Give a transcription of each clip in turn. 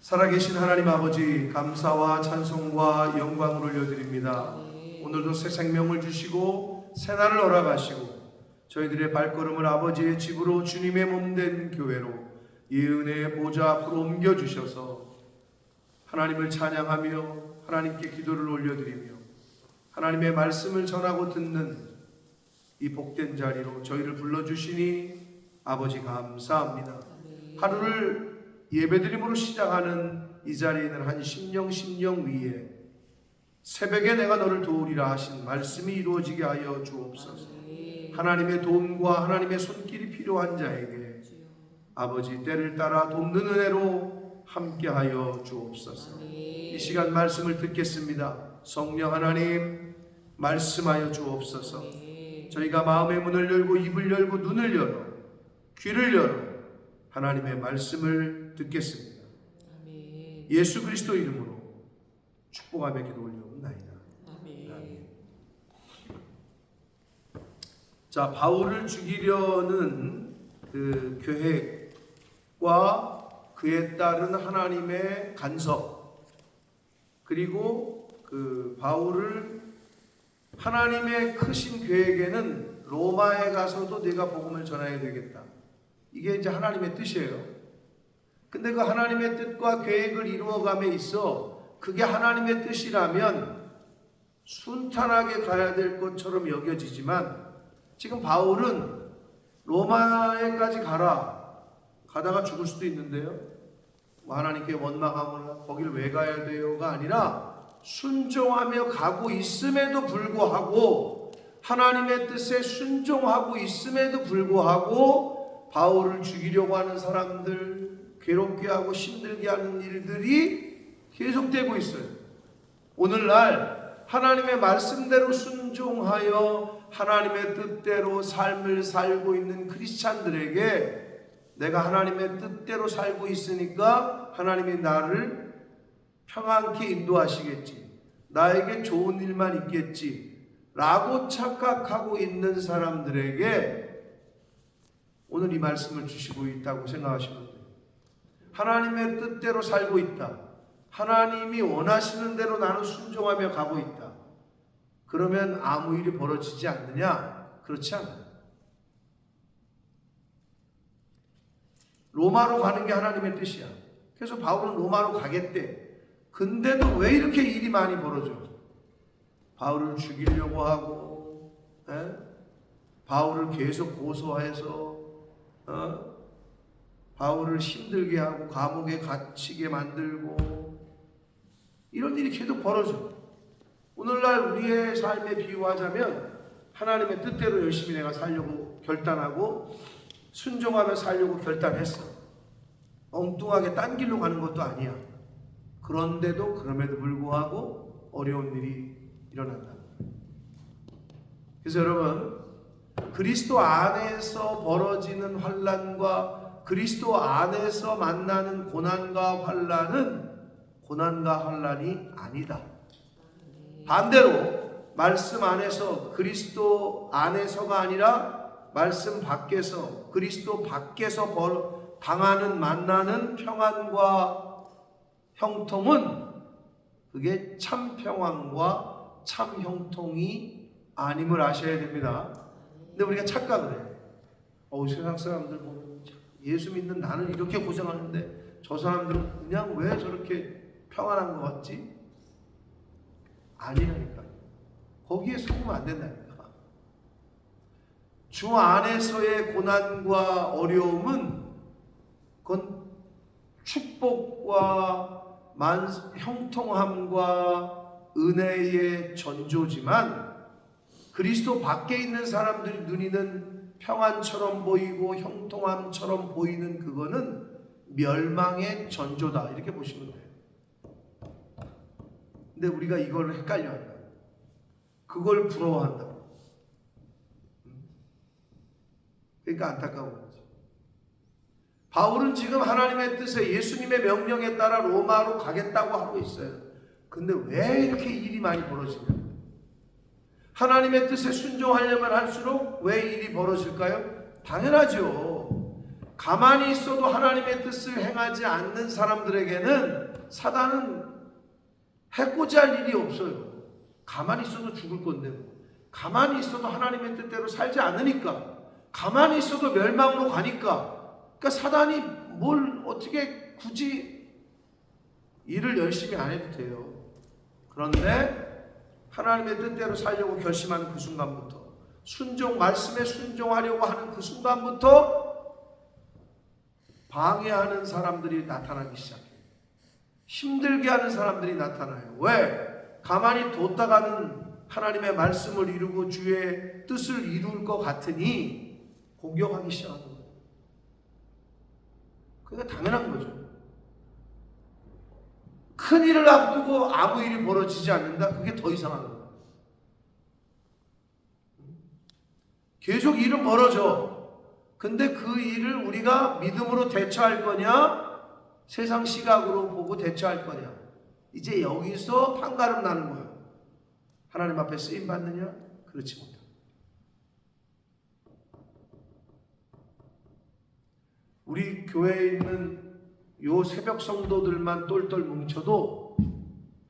살아계신 하나님 아버지 감사와 찬송과 영광을 올려드립니다. 오늘도 새 생명을 주시고 새 날을 허락하시고 저희들의 발걸음을 아버지의 집으로 주님의 몸된 교회로 이 은혜의 보좌 앞으로 옮겨 주셔서 하나님을 찬양하며 하나님께 기도를 올려드리며 하나님의 말씀을 전하고 듣는 이 복된 자리로 저희를 불러주시니 아버지 감사합니다. 하루를 예배드림으로 시작하는 이 자리에 있는 한 심령 심령 위에 새벽에 내가 너를 도우리라 하신 말씀이 이루어지게 하여 주옵소서. 하나님의 도움과 하나님의 손길이 필요한 자에게 아버지 때를 따라 돕는 은혜로 함께하여 주옵소서. 이 시간 말씀을 듣겠습니다. 성령 하나님 말씀하여 주옵소서. 저희가 마음의 문을 열고 입을 열고 눈을 열어 귀를 열어 하나님의 말씀을 듣겠습니다. 예수 그리스도 이름으로 축복하며 기도 올려옵나이다. 아멘. 자 바울을 죽이려는 그 계획과 그에 따른 하나님의 간섭 그리고 그 바울을 하나님의 크신 계획에는 로마에 가서도 내가 복음을 전해야 되겠다. 이게 이제 하나님의 뜻이에요. 근데 그 하나님의 뜻과 계획을 이루어감에 있어 그게 하나님의 뜻이라면 순탄하게 가야 될 것처럼 여겨지지만 지금 바울은 로마에까지 가라 가다가 죽을 수도 있는데요. 뭐 하나님께 원망하거나 거기를 왜 가야 돼요가 아니라 순종하며 가고 있음에도 불구하고 하나님의 뜻에 순종하고 있음에도 불구하고 바울을 죽이려고 하는 사람들 괴롭게 하고 힘들게 하는 일들이 계속되고 있어요. 오늘날 하나님의 말씀대로 순종하여 하나님의 뜻대로 삶을 살고 있는 크리스찬들에게 내가 하나님의 뜻대로 살고 있으니까 하나님이 나를 평안케 인도하시겠지. 나에게 좋은 일만 있겠지. 라고 착각하고 있는 사람들에게 오늘 이 말씀을 주시고 있다고 생각하시면 돼요. 하나님의 뜻대로 살고 있다. 하나님이 원하시는 대로 나는 순종하며 가고 있다. 그러면 아무 일이 벌어지지 않느냐? 그렇지 않아요. 로마로 가는 게 하나님의 뜻이야. 그래서 바울은 로마로 가겠대. 근데도 왜 이렇게 일이 많이 벌어져? 바울을 죽이려고 하고, 에? 바울을 계속 고소해서, 어? 바울을 힘들게 하고 감옥에 갇히게 만들고 이런 일이 계속 벌어져. 오늘날 우리의 삶에 비유하자면 하나님의 뜻대로 열심히 내가 살려고 결단하고 순종하며 살려고 결단했어. 엉뚱하게 딴 길로 가는 것도 아니야. 그런데도 그럼에도 불구하고 어려운 일이 일어난다. 그래서 여러분 그리스도 안에서 벌어지는 환란과 그리스도 안에서 만나는 고난과 환란은 고난과 환란이 아니다. 반대로 말씀 안에서 그리스도 안에서가 아니라 말씀 밖에서 그리스도 밖에서 벌, 당하는 만나는 평안과 형통은 그게 참 평안과 참 형통이 아님을 아셔야 됩니다. 근데 우리가 착각을 해. 어, 세상 사람들 보면 예수 믿는 나는 이렇게 고생하는데 저 사람들은 그냥 왜 저렇게 평안한 것 같지? 아니라니까. 거기에 속으면 안 된다니까. 주 안에서의 고난과 어려움은 그건 축복과 만, 형통함과 은혜의 전조지만 그리스도 밖에 있는 사람들이 눈이는 평안처럼 보이고 형통함처럼 보이는 그거는 멸망의 전조다 이렇게 보시면 돼요. 근데 우리가 이걸 헷갈려 한다. 그걸 부러워한다. 그러니까 안타까운 거지. 바울은 지금 하나님의 뜻에 예수님의 명령에 따라 로마로 가겠다고 하고 있어요. 근데 왜 이렇게 일이 많이 벌어지냐? 하나님의 뜻에 순종하려면 할수록 왜 일이 벌어질까요? 당연하죠. 가만히 있어도 하나님의 뜻을 행하지 않는 사람들에게는 사단은 해코지 할 일이 없어요. 가만히 있어도 죽을 건데. 가만히 있어도 하나님의 뜻대로 살지 않으니까. 가만히 있어도 멸망으로 가니까. 그러니까 사단이 뭘 어떻게 굳이 일을 열심히 안 해도 돼요. 그런데 하나님의 뜻대로 살려고 결심하는 그 순간부터 순종 말씀에 순종하려고 하는 그 순간부터 방해하는 사람들이 나타나기 시작해요. 힘들게 하는 사람들이 나타나요. 왜? 가만히 뒀다가는 하나님의 말씀을 이루고 주의 뜻을 이룰 것 같으니 공격하기 시작하는 거예요. 그게 당연한 거죠. 큰 일을 앞두고 아무 일이 벌어지지 않는다? 그게 더 이상한 거예요. 계속 일은 벌어져. 근데 그 일을 우리가 믿음으로 대처할 거냐? 세상 시각으로 보고 대처할 거냐? 이제 여기서 판가름 나는 거예요. 하나님 앞에 쓰임 받느냐? 그렇지 못해. 우리 교회에 있는 요 새벽 성도들만 똘똘 뭉쳐도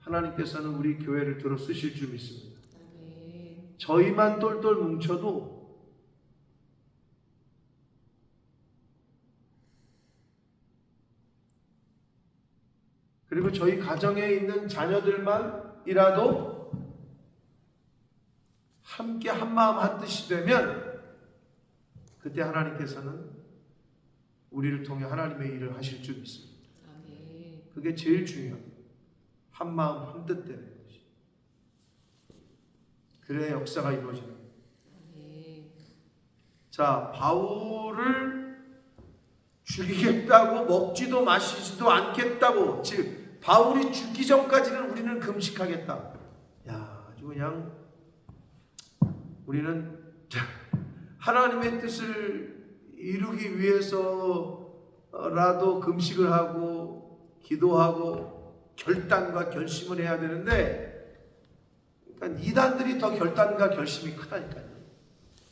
하나님께서는 우리 교회를 들어 쓰실 줄 믿습니다. 저희만 똘똘 뭉쳐도 그리고 저희 가정에 있는 자녀들만이라도 함께 한 마음 한 뜻이 되면 그때 하나님께서는 우리를 통해 하나님의 일을 하실 줄 믿습니다. 아멘. 그게 제일 중요합니다. 한 마음 한뜻 것이. 그래야 역사가 이루어지는 거예요. 아멘. 자, 바울을 죽이겠다고 먹지도 마시지도 않겠다고 즉 바울이 죽기 전까지는 우리는 금식하겠다. 야, 아주 그냥 우리는 자, 하나님의 뜻을 이루기 위해서라도 금식을 하고 기도하고 결단과 결심을 해야 되는데 그러니까 이단들이 더 결단과 결심이 크다니까요.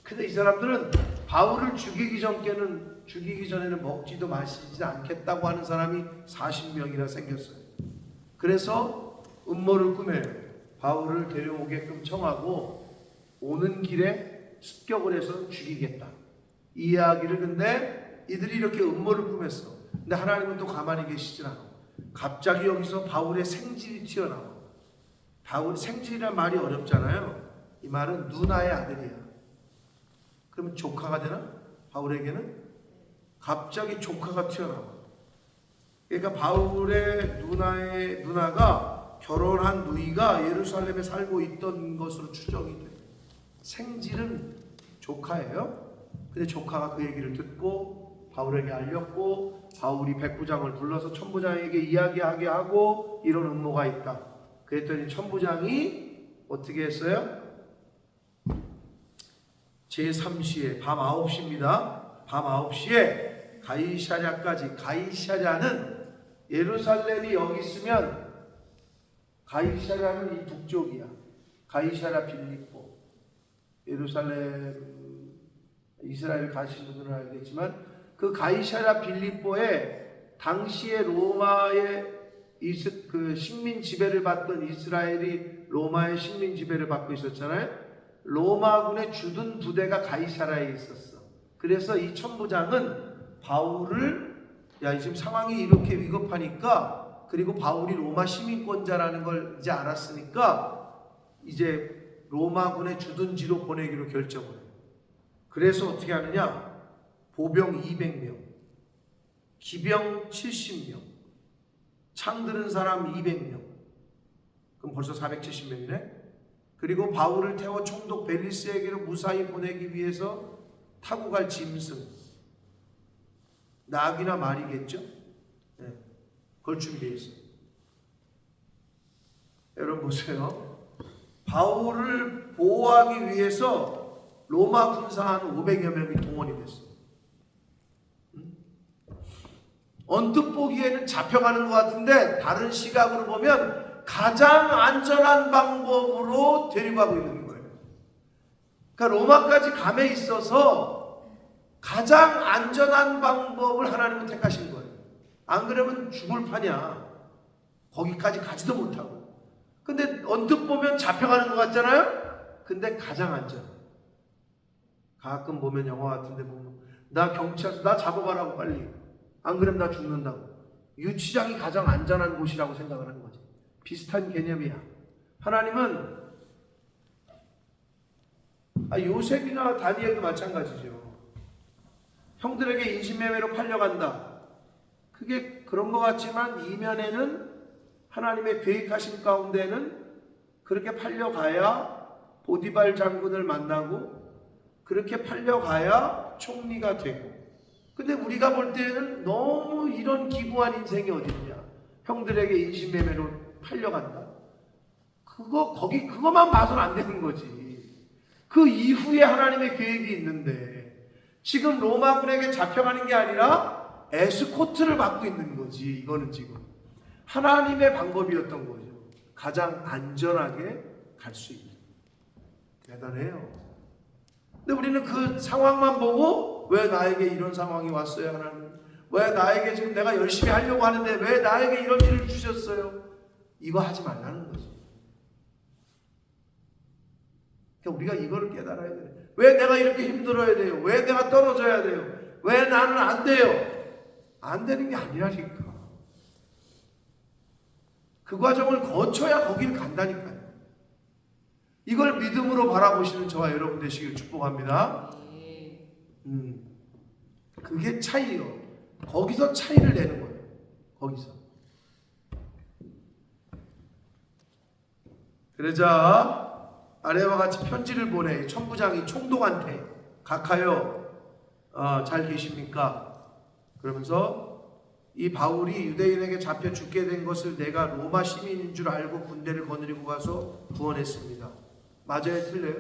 근데 이 사람들은 바울을 죽이기 전께는 죽이기 전에는 먹지도 마시지 않겠다고 하는 사람이 40명이나 생겼어요. 그래서 음모를 꾸며요. 바울을 데려오게끔 청하고 오는 길에 습격을 해서 죽이겠다. 이 이야기를 근데 이들이 이렇게 음모를 꾸몄어. 근데 하나님은 또 가만히 계시질 않아. 갑자기 여기서 바울의 생질이 튀어나와. 바울 생질이란 말이 어렵잖아요. 이 말은 누나의 아들이야. 그러면 조카가 되나? 바울에게는 갑자기 조카가 튀어나와. 그러니까 바울의 누나의 누나가 결혼한 누이가 예루살렘에 살고 있던 것으로 추정이 돼. 생질은 조카예요. 근데 조카가 그 얘기를 듣고 바울에게 알렸고 바울이 백부장을 불러서 천부장에게 이야기하게 하고 이런 음모가 있다. 그랬더니 천부장이 어떻게 했어요? 제3시에 밤 9시입니다. 밤 9시에 가이샤랴까지 가이샤랴는 예루살렘이 여기 있으면 가이샤랴는 이 북쪽이야. 가이샤랴 빌립보. 예루살렘 이스라엘 가신 분들은 알겠지만 그 가이샤랴 빌립보에 당시에 로마의 이스, 그 식민 지배를 받던 이스라엘이 로마의 식민 지배를 받고 있었잖아요. 로마군의 주둔 부대가 가이사라에 있었어. 그래서 이 천부장은 바울을 야 지금 상황이 이렇게 위급하니까 그리고 바울이 로마 시민권자라는 걸 이제 알았으니까 이제 로마군의 주둔지로 보내기로 결정을. 그래서 어떻게 하느냐? 보병 200명, 기병 70명, 창 드는 사람 200명. 그럼 벌써 470명이네. 그리고 바울을 태워 총독 벨리스에게로 무사히 보내기 위해서 타고 갈 짐승 낙이나 말이겠죠. 네. 그걸 준비했어요. 여러분 보세요. 바울을 보호하기 위해서 로마 군사 한 500여 명이 동원이 됐어. 음? 언뜻 보기에는 잡혀가는 것 같은데 다른 시각으로 보면 가장 안전한 방법으로 데리고 가고 있는 거예요. 그러니까 로마까지 감에 있어서 가장 안전한 방법을 하나님은 택하신 거예요. 안 그러면 죽을 판이야. 거기까지 가지도 못하고. 근데 언뜻 보면 잡혀가는 것 같잖아요? 근데 가장 안전. 가끔 보면 영화 같은데 보면 나 경찰서 나 잡아가라고 빨리. 안 그러면 나 죽는다고. 유치장이 가장 안전한 곳이라고 생각을 하는 거지. 비슷한 개념이야. 하나님은 아, 요셉이나 다니엘도 마찬가지죠. 형들에게 인신매매로 팔려간다. 그게 그런 것 같지만 이면에는 하나님의 계획하신 가운데는 그렇게 팔려가야 보디발 장군을 만나고 그렇게 팔려가야 총리가 되고. 근데 우리가 볼 때는 너무 이런 기구한 인생이 어딨냐. 형들에게 인신매매로 팔려간다. 그거 거기 그것만 봐서는 안 되는 거지. 그 이후에 하나님의 계획이 있는데 지금 로마군에게 잡혀가는 게 아니라 에스코트를 받고 있는 거지 이거는 지금. 하나님의 방법이었던 거죠. 가장 안전하게 갈 수 있는. 대단해요 근데 우리는 그 상황만 보고 왜 나에게 이런 상황이 왔어요 하나님 왜 나에게 지금 내가 열심히 하려고 하는데 왜 나에게 이런 일을 주셨어요 이거 하지 말라는 거지 그러니까 우리가 이거를 깨달아야 돼. 왜 내가 이렇게 힘들어야 돼요? 왜 내가 떨어져야 돼요? 왜 나는 안 돼요? 안 되는 게 아니라니까. 그 과정을 거쳐야 거길 간다니까요. 이걸 믿음으로 바라보시는 저와 여러분 되시길 축복합니다. 네. 음, 그게 차이요. 거기서 차이를 내는 거예요. 거기서. 그러자 아래와 같이 편지를 보내 천부장이 총독한테 각하여 어, 잘 계십니까? 그러면서 이 바울이 유대인에게 잡혀 죽게 된 것을 내가 로마 시민인 줄 알고 군대를 거느리고 가서 구원했습니다. 맞아요, 틀려요?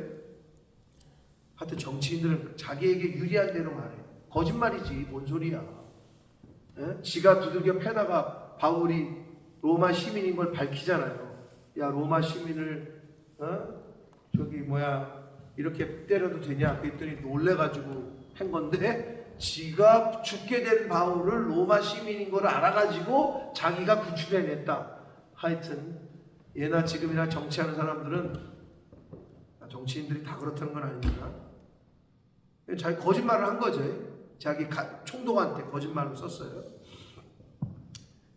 하여튼 정치인들은 자기에게 유리한 대로 말해. 거짓말이지, 뭔 소리야. 예? 지가 두들겨 패다가 바울이 로마 시민인 걸 밝히잖아요. 야, 로마 시민을, 어? 저기, 뭐야, 이렇게 때려도 되냐? 그랬더니 놀래가지고 한 건데, 지가 죽게 된 바울을 로마 시민인 걸 알아가지고 자기가 구출해냈다. 하여튼, 예나 지금이나 정치하는 사람들은 정치인들이 다 그렇다는 건 아닙니다. 자기 거짓말을 한 거죠. 자기 가- 총독한테 거짓말을 썼어요.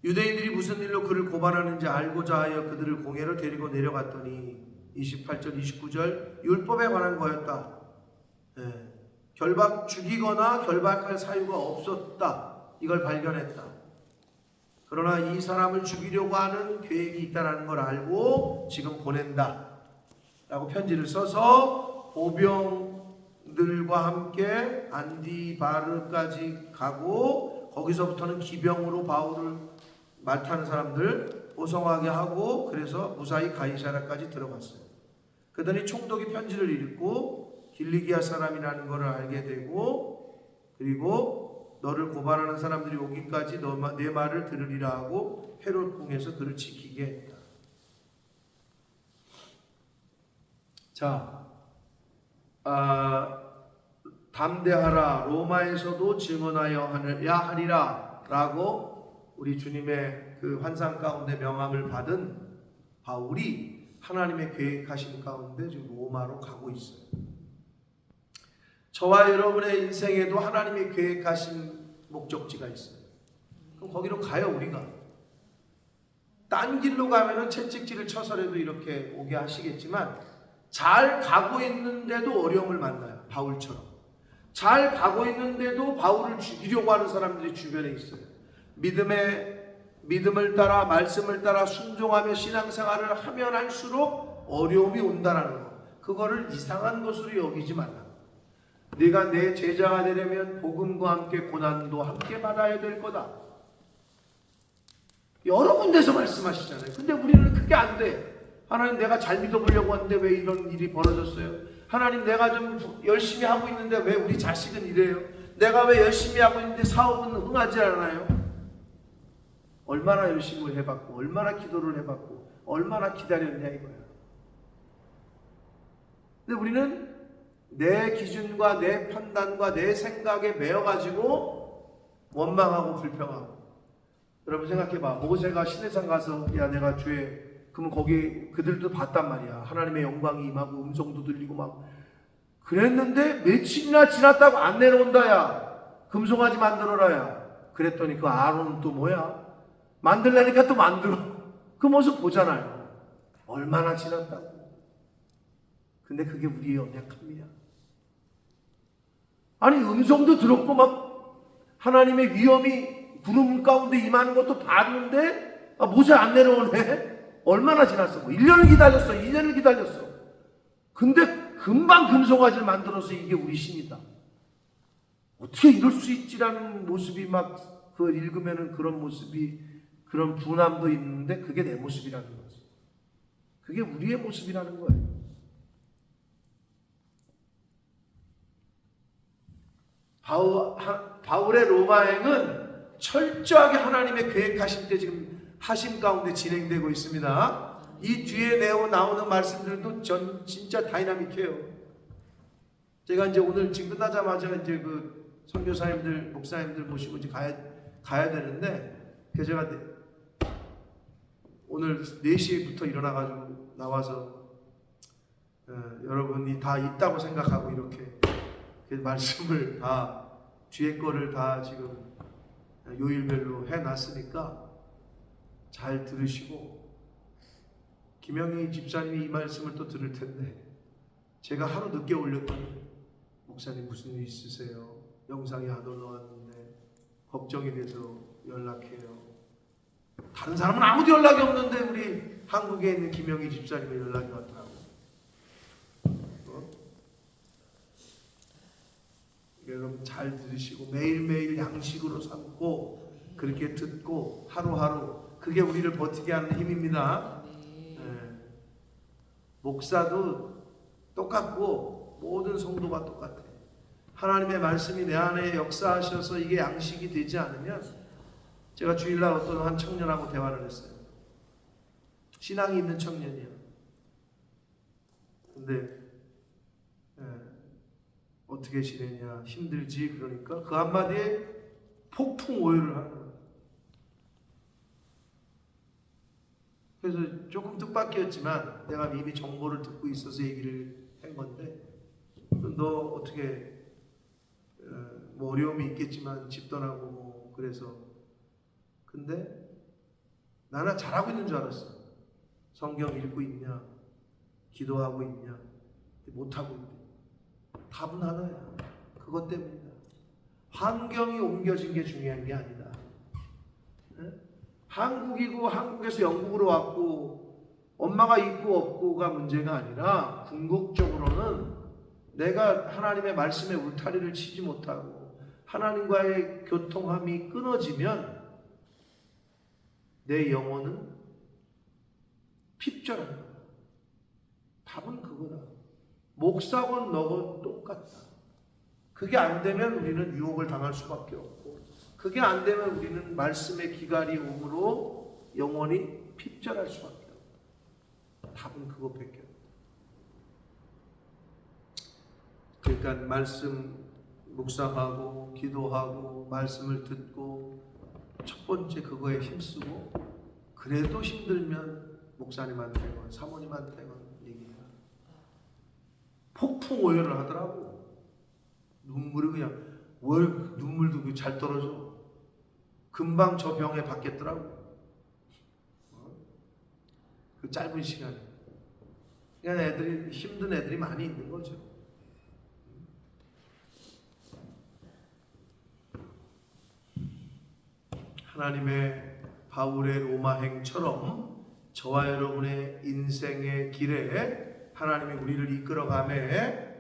유대인들이 무슨 일로 그를 고발하는지 알고자 하여 그들을 공회로 데리고 내려갔더니 28절, 29절 율법에 관한 거였다. 예. 결박 죽이거나 결박할 사유가 없었다. 이걸 발견했다. 그러나 이 사람을 죽이려고 하는 계획이 있다는 걸 알고 지금 보낸다. 라고 편지를 써서 보병들과 함께 안디바르까지 가고 거기서부터는 기병으로 바울을 말타는 사람들 보성하게 하고 그래서 무사히 가이사라까지 들어갔어요. 그더니 총독이 편지를 읽고 길리기아 사람이라는 것을 알게 되고 그리고 너를 고발하는 사람들이 오기까지 너, 마- 내 말을 들으리라 하고 헤롯 궁에서 그를 지키게 했다. 자, 아, 담대하라 로마에서도 증언하여 하느야 하리라라고 우리 주님의 그 환상 가운데 명함을 받은 바울이 하나님의 계획하신 가운데 지금 로마로 가고 있어요. 저와 여러분의 인생에도 하나님의 계획하신 목적지가 있어요. 그럼 거기로 가요 우리가. 딴 길로 가면은 채찍질을 쳐서라도 이렇게 오게 하시겠지만 잘 가고 있는데도 어려움을 만나요. 바울처럼. 잘 가고 있는데도 바울을 죽이려고 하는 사람들이 주변에 있어요. 믿음의 믿음을 따라 말씀을 따라 순종하며 신앙생활을 하면 할수록 어려움이 온다라는 거. 그거를 이상한 것으로 여기지 말라. 네가 내 제자가 되려면 복음과 함께 고난도 함께 받아야 될 거다. 여러 군데서 말씀하시잖아요. 근데 우리는 그게 안 돼. 하나님 내가 잘 믿어보려고 하는데 왜 이런 일이 벌어졌어요? 하나님 내가 좀 열심히 하고 있는데 왜 우리 자식은 이래요? 내가 왜 열심히 하고 있는데 사업은 흥하지 않아요? 얼마나 열심을 해봤고 얼마나 기도를 해봤고 얼마나 기다렸냐 이거야. 근데 우리는 내 기준과 내 판단과 내 생각에 매여가지고 원망하고 불평하고 여러분 생각해봐 모세가 시내산 가서 야 내가 주의 그러면 거기 그들도 봤단 말이야. 하나님의 영광이 임하고 음성도 들리고 막. 그랬는데 며칠이나 지났다고 안 내려온다 야. 금송아지 만들어라 야. 그랬더니 그 아론은 또 뭐야? 만들라니까 또 만들어. 그 모습 보잖아요. 얼마나 지났다고. 근데 그게 우리의 연약함이야. 아니 음성도 들었고 막 하나님의 위엄이 구름 가운데 임하는 것도 봤는데 아, 모세 안 내려오네 얼마나 지났어 뭐 1년을 기다렸어 2년을 기다렸어. 근데 금방 금송아지를 만들어서 이게 우리 신이다. 어떻게 이럴 수 있지라는 모습이 막 그 읽으면은 그런 모습이 그런 분함도 있는데 그게 내 모습이라는 거지. 그게 우리의 모습이라는 거예요. 바울, 하- 바울의 로마행은 철저하게 하나님의 계획하신 때 지금 하심 가운데 진행되고 있습니다. 이 뒤에 내어 나오는 말씀들도 전 진짜 다이나믹해요. 제가 이제 오늘 지금 끝나자마자 이제 그 선교사님들, 목사님들 모시고 이제 가야 가야 되는데 그 제가 네- 오늘 4시부터 일어나 가지고 나와서 어, 여러분이 다 있다고 생각하고 이렇게 그 말씀을 다 뒤에 거를 다 지금 요일별로 해놨으니까 잘 들으시고 김영희 집사님이 이 말씀을 또 들을 텐데 제가 하루 늦게 올렸더니 목사님 무슨 일 있으세요? 영상이 안 올라왔는데 걱정이 돼서 연락해요. 다른 사람은 아무도 연락이 없는데 우리 한국에 있는 김영희 집사님의 연락이 왔다고. 어? 여러분 잘 들으시고 매일매일 양식으로 삼고 그렇게 듣고 하루하루 그게 우리를 버티게 하는 힘입니다. 네. 예. 목사도 똑같고 모든 성도가 똑같아. 하나님의 말씀이 내 안에 역사하셔서 이게 양식이 되지 않으면 제가 주일날 어떤 한 청년하고 대화를 했어요. 신앙이 있는 청년이야. 근데 예, 어떻게 지내냐 힘들지 그러니까 그 한마디에 폭풍 오열을 하는 거예요. 그래서 조금 뜻밖이었지만 내가 이미 정보를 듣고 있어서 얘기를 한 건데 너 어떻게 어, 뭐 어려움이 있겠지만 집 떠나고 뭐 그래서. 근데 나는 잘하고 있는 줄 알았어. 성경 읽고 있냐 기도하고 있냐 못하고 있대 답은 하나야. 그것 때문이다. 환경이 옮겨진 게 중요한 게 아니다 예? 한국이고 한국에서 영국으로 왔고 엄마가 있고 없고가 문제가 아니라 궁극적으로는 내가 하나님의 말씀에 울타리를 치지 못하고 하나님과의 교통함이 끊어지면 내 영혼은 핍절한 거야. 답은 그거다. 목사건 너건 똑같다. 그게 안 되면 우리는 유혹을 당할 수밖에 없고 그게 안 되면 우리는 말씀의 기갈이 오므로 영원히 핍절할 수밖에 없다. 답은 그것밖에 없다. 그러니까 말씀 묵상하고 기도하고 말씀을 듣고 첫 번째 그거에 힘쓰고 그래도 힘들면 목사님한테건 사모님한테건 얘기해라. 폭풍 오열을 하더라고. 눈물이 그냥 월 눈물도 그잘 떨어져. 금방 저 병에 받겠더라고. 어? 그 짧은 시간에. 그냥 애들이 힘든 애들이 많이 있는 거죠. 하나님의 바울의 로마행처럼 저와 여러분의 인생의 길에 하나님이 우리를 이끌어가매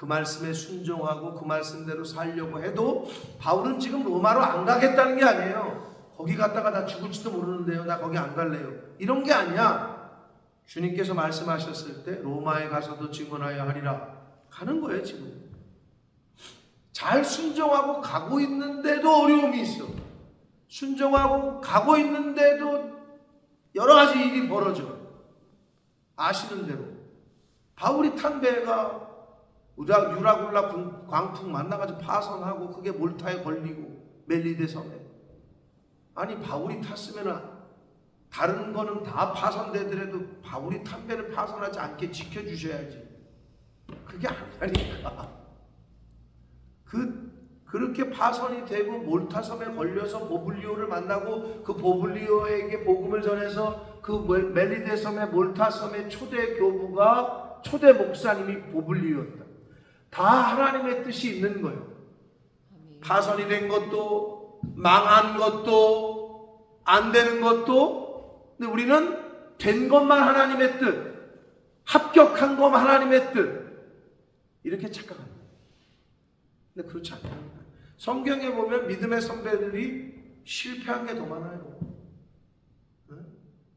그 말씀에 순종하고 그 말씀대로 살려고 해도 바울은 지금 로마로 안 가겠다는 게 아니에요. 거기 갔다가 나 죽을지도 모르는데요. 나 거기 안 갈래요. 이런 게 아니야. 주님께서 말씀하셨을 때 로마에 가서도 증언하여 하리라. 가는 거예요, 지금. 잘 순종하고 가고 있는데도 어려움이 있어. 순종하고 가고 있는데도 여러 가지 일이 벌어져. 아시는 대로. 바울이 탄 배가 유라굴라 궁- 광풍 만나가지고 파손하고 그게 몰타에 걸리고 멜리데 섬에. 아니 바울이 탔으면 다른 거는 다 파손되더라도 바울이 탄 배는 파손하지 않게 지켜주셔야지. 그게 아니라니까. 그 그렇게 파손이 되고 몰타 섬에 걸려서 보블리오를 만나고 그 보블리오에게 복음을 전해서 그 멜- 멜리데 섬의 몰타 섬의 초대 교부가 초대 목사님이 보블리오였다. 다 하나님의 뜻이 있는 거예요. 파손이 된 것도 망한 것도 안 되는 것도 근데 우리는 된 것만 하나님의 뜻 합격한 것만 하나님의 뜻 이렇게 착각합니다. 근데 그렇지 거예요. 성경에 보면 믿음의 선배들이 실패한 게 더 많아요. 응?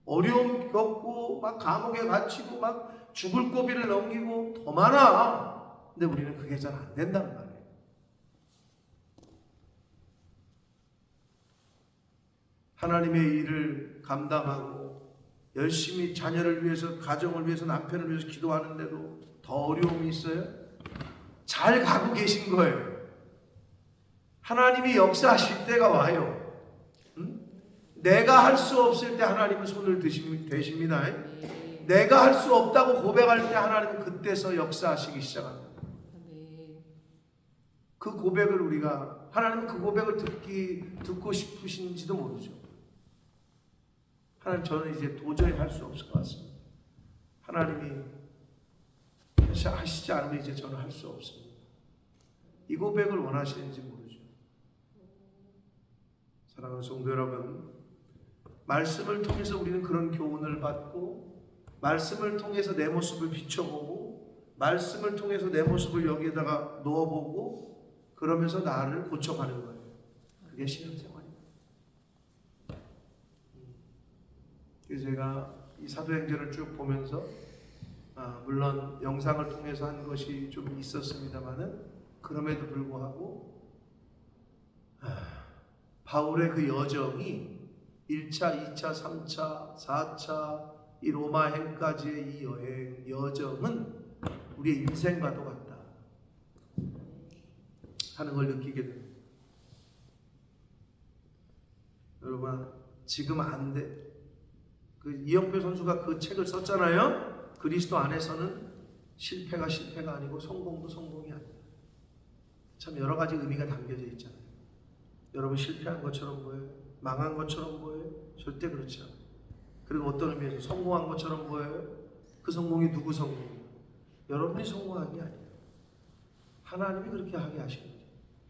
어려움 겪고 막 감옥에 갇히고 막 죽을 고비를 넘기고 더 많아. 근데 우리는 그게 잘 안 된다는 말이에요. 하나님의 일을 감당하고 열심히 자녀를 위해서 가정을 위해서 남편을 위해서 기도하는데도 더 어려움이 있어요? 잘 가고 계신 거예요. 하나님이 역사하실 때가 와요. 응? 내가 할 수 없을 때 하나님은 손을 대십니다. 아멘. 내가 할 수 없다고 고백할 때 하나님은 그때서 역사하시기 시작합니다. 그 고백을 우리가 하나님은 그 고백을 듣기 듣고 싶으신지도 모르죠. 하나님 저는 이제 도저히 할 수 없을 것 같습니다. 하나님이 하시- 하시지 않으면 이제 저는 할 수 없습니다. 이 고백을 원하시는지 모르죠. 사랑하는 성도 여러분, 말씀을 통해서 우리는 그런 교훈을 받고 말씀을 통해서 내 모습을 비춰보고 말씀을 통해서 내 모습을 여기에다가 넣어보고 그러면서 나를 고쳐가는 거예요. 그게 신앙생활입니다. 제가 이 사도행전을 쭉 보면서 아, 물론 영상을 통해서 한 것이 좀 있었습니다만은 그럼에도 불구하고 아, 바울의 그 여정이 1차, 2차, 3차, 4차 이 로마 행까지의 이 여행 여정은 우리의 인생과도 같다 하는 걸 느끼게 됩니다. 여러분 지금 안 돼. 그 이영표 선수가 그 책을 썼잖아요. 그리스도 안에서는 실패가 실패가 아니고 성공도 성공이 아니다. 참 여러 가지 의미가 담겨져 있잖아요. 여러분 실패한 것처럼 보여요. 망한 것처럼 보여요. 절대 그렇지 않아요. 그리고 어떤 의미에서 성공한 것처럼 보여요. 그 성공이 누구 성공이에요? 여러분이 성공한 게 아니에요. 하나님이 그렇게 하게 하신 거죠.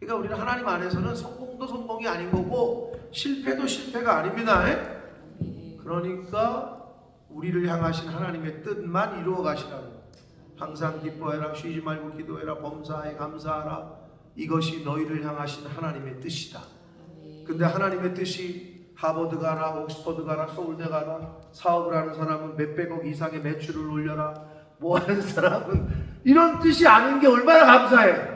그러니까 우리는 하나님 안에서는 성공도 성공이 아닌 거고 실패도 실패가 아닙니다. 예? 그러니까 우리를 향하신 하나님의 뜻만 이루어 가시라고. 항상 기뻐해라, 쉬지 말고 기도해라, 범사에 감사하라. 이것이 너희를 향하신 하나님의 뜻이다. 근데 하나님의 뜻이 하버드 가라, 옥스퍼드 가라, 서울대 가라, 사업을 하는 사람은 몇백억 이상의 매출을 올려라, 뭐 하는 사람은 이런 뜻이 아닌 게 얼마나 감사해.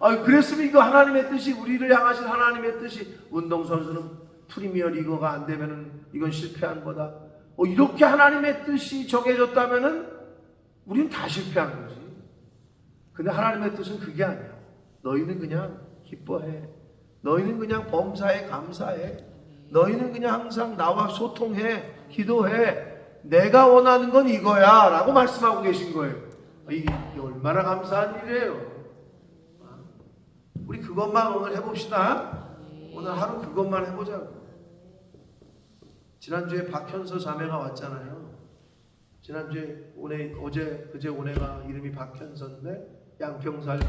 아, 그랬으면 이거 하나님의 뜻이 우리를 향하신 하나님의 뜻이 운동선수는 프리미어 리거가 안 되면은 이건 실패한 거다. 어, 이렇게 하나님의 뜻이 정해졌다면은 우리는 다 실패한 거지. 근데 하나님의 뜻은 그게 아니야. 너희는 그냥 기뻐해. 너희는 그냥 범사에 감사해. 너희는 그냥 항상 나와 소통해. 기도해. 내가 원하는 건 이거야. 라고 말씀하고 계신 거예요. 아, 이게 얼마나 감사한 일이에요. 아, 우리 그것만 오늘 해봅시다. 오늘 하루 그것만 해보자고. 지난주에 박현서 자매가 왔잖아요. 지난주에 오늘 어제 그제 오네가 이름이 박현서인데 양평 살고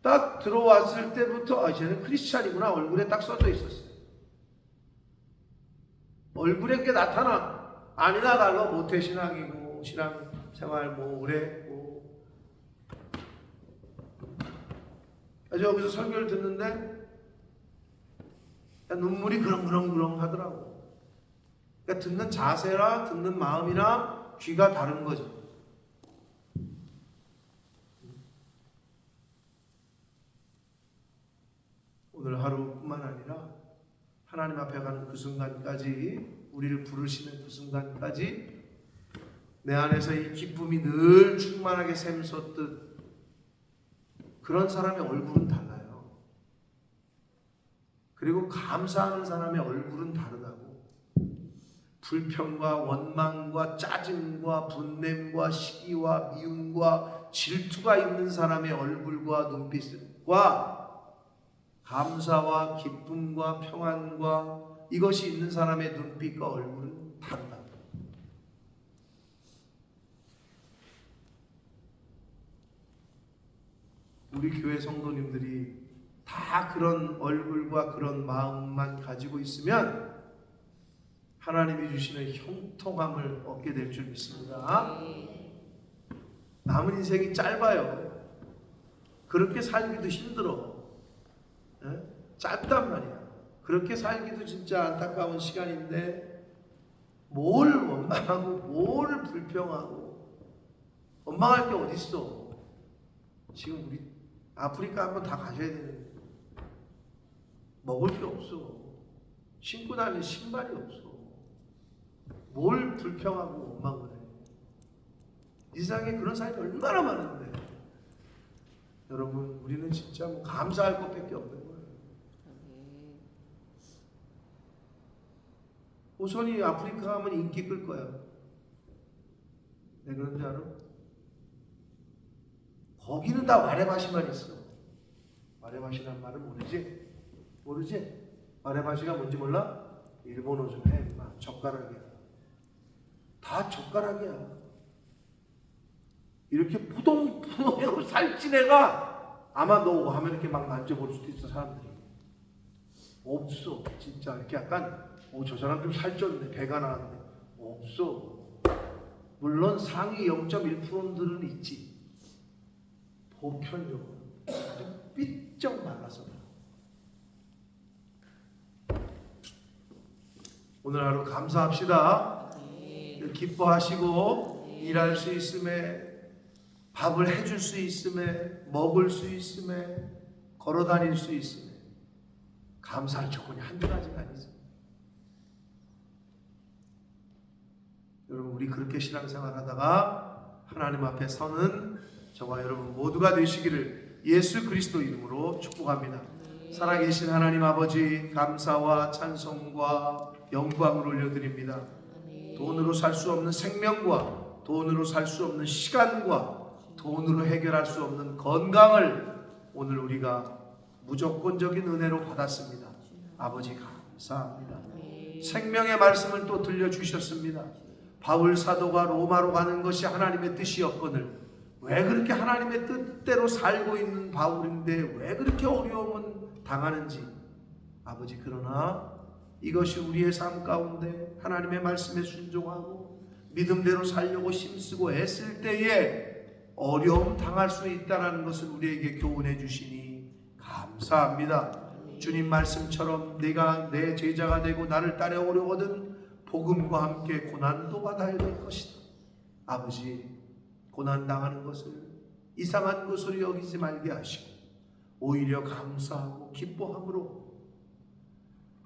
딱 들어왔을 때부터 아 쟤는 크리스찬이구나 얼굴에 딱 써져 있었어요. 얼굴에 그게 나타나 아니나 달라 모태 신앙이고 신앙 생활 뭐 오래 뭐 그래서 여기서 설교를 듣는데 눈물이 그렁그렁그렁 하더라고. 그러니까 듣는 자세나 듣는 마음이나 귀가 다른 거죠. 오늘 하루뿐만 아니라 하나님 앞에 가는 그 순간까지 우리를 부르시는 그 순간까지 내 안에서 이 기쁨이 늘 충만하게 샘솟듯 그런 사람의 얼굴은 달라요. 그리고 감사하는 사람의 얼굴은 다르다고. 불평과 원망과 짜증과 분냄과 시기와 미움과 질투가 있는 사람의 얼굴과 눈빛과 감사와 기쁨과 평안과 이것이 있는 사람의 눈빛과 얼굴은 다르다. 우리 교회 성도님들이 다 그런 얼굴과 그런 마음만 가지고 있으면 하나님이 주시는 형통함을 얻게 될 줄 믿습니다. 네. 남은 인생이 짧아요. 그렇게 살기도 힘들어. 예? 짧단 말이야. 그렇게 살기도 진짜 안타까운 시간인데 뭘 원망하고 뭘 불평하고 원망할 게 어딨어. 지금 우리 아프리카 한번 다 가셔야 되는데 먹을 게 없어. 신고 다니는 신발이 없어. 뭘 불평하고 원망을 해. 이 세상에 그런 사람이 얼마나 많은데 여러분 우리는 진짜 뭐 감사할 것밖에 없는 거예요. 우선이 아프리카 하면 인기 끌 거야. 왜 그런지 알아? 거기는 다 와레바시만 있어. 와레바시란 말을 모르지? 모르지? 와레바시가 뭔지 몰라? 일본어 좀 해. 마 젓가락이야. 다 젓가락이야. 이렇게 푸동푸동하고 살찐 애가 아마 너 하면 이렇게 막 만져볼 수도 있어 사람들이. 없어. 진짜 이렇게 약간 어, 저 사람 좀 살쪘네. 배가 나왔네. 없어. 물론 상위 0.1%들은 있지. 보편적으로 아주 삐쩍 말라서. 오늘 하루 감사합시다. 네. 기뻐하시고 일할 수 있음에 밥을 해줄 수 있음에 먹을 수 있음에 걸어 다닐 수 있음에 감사할 조건이 한두 가지가 아니죠. 여러분 우리 그렇게 신앙생활 하다가 하나님 앞에 서는 저와 여러분 모두가 되시기를 예수 그리스도 이름으로 축복합니다. 살아계신 하나님 아버지 감사와 찬송과 영광을 올려드립니다. 돈으로 살 수 없는 생명과 돈으로 살 수 없는 시간과 돈으로 해결할 수 없는 건강을 오늘 우리가 무조건적인 은혜로 받았습니다. 아버지 감사합니다. 생명의 말씀을 또 들려주셨습니다. 바울 사도가 로마로 가는 것이 하나님의 뜻이었거늘 왜 그렇게 하나님의 뜻대로 살고 있는 바울인데 왜 그렇게 어려움은 당하는지 아버지 그러나 이것이 우리의 삶 가운데 하나님의 말씀에 순종하고 믿음대로 살려고 힘쓰고 애쓸 때에 어려움 당할 수 있다는 것을 우리에게 교훈해 주시니 감사합니다. 주님 말씀처럼 내가 내 제자가 되고 나를 따라오려거든 복음과 함께 고난도 받아야 될 것이다. 아버지 고난 당하는 것을 이상한 것으로 여기지 말게 하시고 오히려 감사하고 기뻐함으로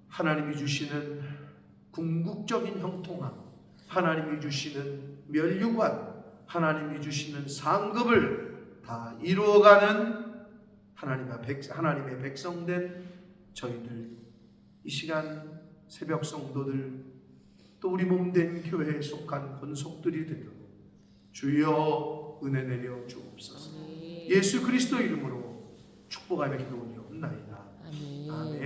하나님이 주시는 궁극적인 형통함, 하나님이 주시는 면류관, 하나님이 주시는 상급을 다 이루어가는 하나님의 백 하나님의 백성된 저희들 이 시간 새벽 성도들 또 우리 몸 된 교회에 속한 권속들이 되도록 주여 은혜 내려 주옵소서. 예수 그리스도 이름으로 축복하며 기도하옵나이다. 아멘. 아멘.